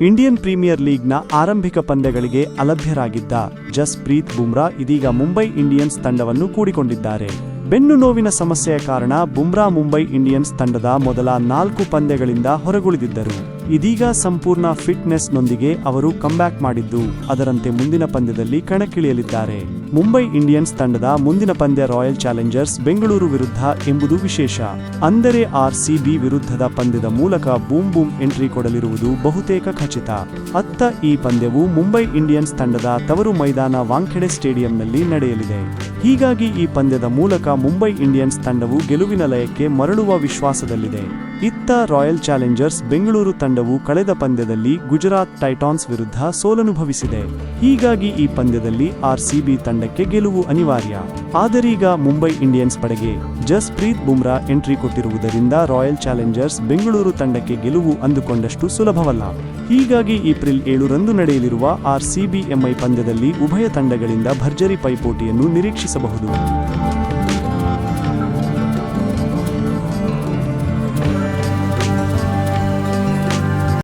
Indian premier ಲೀಗ್ನ ಆರಂಭಿಕ ಪಂದ್ಯಗಳಿಗೆ ಅಲಭ್ಯರಾಗಿದ್ದ ಜಸ್ಪ್ರೀತ್ ಬುಮ್ರಾ ಇದೀಗ Mumbai Indians ತಂಡವನ್ನು ಕೂಡಿಕೊಂಡಿದ್ದಾರೆ. ಬೆನ್ನು ನೋವಿನ ಸಮಸ್ಯೆಯ ಕಾರಣ ಬುಮ್ರಾ ಮುಂಬೈ ಇಂಡಿಯನ್ಸ್ ತಂಡದ ಮೊದಲ ನಾಲ್ಕು ಪಂದ್ಯಗಳಿಂದ ಹೊರಗುಳಿದಿದ್ದರು. ಇದೀಗ ಸಂಪೂರ್ಣ ಫಿಟ್ನೆಸ್ನೊಂದಿಗೆ ಅವರು ಕಂಬ್ಯಾಕ್ ಮಾಡಿದ್ದು, ಅದರಂತೆ ಮುಂದಿನ ಪಂದ್ಯದಲ್ಲಿ ಕಣಕ್ಕಿಳಿಯಲಿದ್ದಾರೆ. ಮುಂಬೈ ಇಂಡಿಯನ್ಸ್ ತಂಡದ ಮುಂದಿನ ಪಂದ್ಯ ರಾಯಲ್ ಚಾಲೆಂಜರ್ಸ್ ಬೆಂಗಳೂರು ವಿರುದ್ಧ ಎಂಬುದು ವಿಶೇಷ. ಅಂದರೆ ಆರ್ ಸಿಬಿ ವಿರುದ್ಧದ ಪಂದ್ಯದ ಮೂಲಕ ಬೂಮ್ ಬೂಮ್ ಎಂಟ್ರಿ ಕೊಡಲಿರುವುದು ಬಹುತೇಕ ಖಚಿತ. ಅತ್ತ ಈ ಪಂದ್ಯವು ಮುಂಬೈ ಇಂಡಿಯನ್ಸ್ ತಂಡದ ತವರು ಮೈದಾನ ವಾಂಖೆಡೆ ಸ್ಟೇಡಿಯಂನಲ್ಲಿ ನಡೆಯಲಿದೆ. ಹೀಗಾಗಿ ಈ ಪಂದ್ಯದ ಮೂಲಕ ಮುಂಬೈ ಇಂಡಿಯನ್ಸ್ ತಂಡವು ಗೆಲುವಿನ ಲಯಕ್ಕೆ ಮರಳುವ ವಿಶ್ವಾಸದಲ್ಲಿದೆ. ಇತ್ತ ರಾಯಲ್ ಚಾಲೆಂಜರ್ಸ್ ಬೆಂಗಳೂರು ತಂಡವು ಕಳೆದ ಪಂದ್ಯದಲ್ಲಿ ಗುಜರಾತ್ ಟೈಟಾನ್ಸ್ ವಿರುದ್ಧ ಸೋಲನುಭವಿಸಿದೆ. ಹೀಗಾಗಿ ಈ ಪಂದ್ಯದಲ್ಲಿ ಆರ್ಸಿಬಿ ತಂಡಕ್ಕೆ ಗೆಲುವು ಅನಿವಾರ್ಯ. ಆದರೀಗ ಮುಂಬೈ ಇಂಡಿಯನ್ಸ್ ಪಡೆಗೆ ಜಸ್ಪ್ರೀತ್ ಬುಮ್ರಾ ಎಂಟ್ರಿ ಕೊಟ್ಟಿರುವುದರಿಂದ ರಾಯಲ್ ಚಾಲೆಂಜರ್ಸ್ ಬೆಂಗಳೂರು ತಂಡಕ್ಕೆ ಗೆಲುವು ಅಂದುಕೊಂಡಷ್ಟು ಸುಲಭವಲ್ಲ. ಹೀಗಾಗಿ ಏಪ್ರಿಲ್ ಏಳರಂದು ನಡೆಯಲಿರುವ ಆರ್ಸಿಬಿ ಎಂಐ ಪಂದ್ಯದಲ್ಲಿ ಉಭಯ ತಂಡಗಳಿಂದ ಭರ್ಜರಿ ಪೈಪೋಟಿಯನ್ನು ನಿರೀಕ್ಷಿಸಬಹುದು.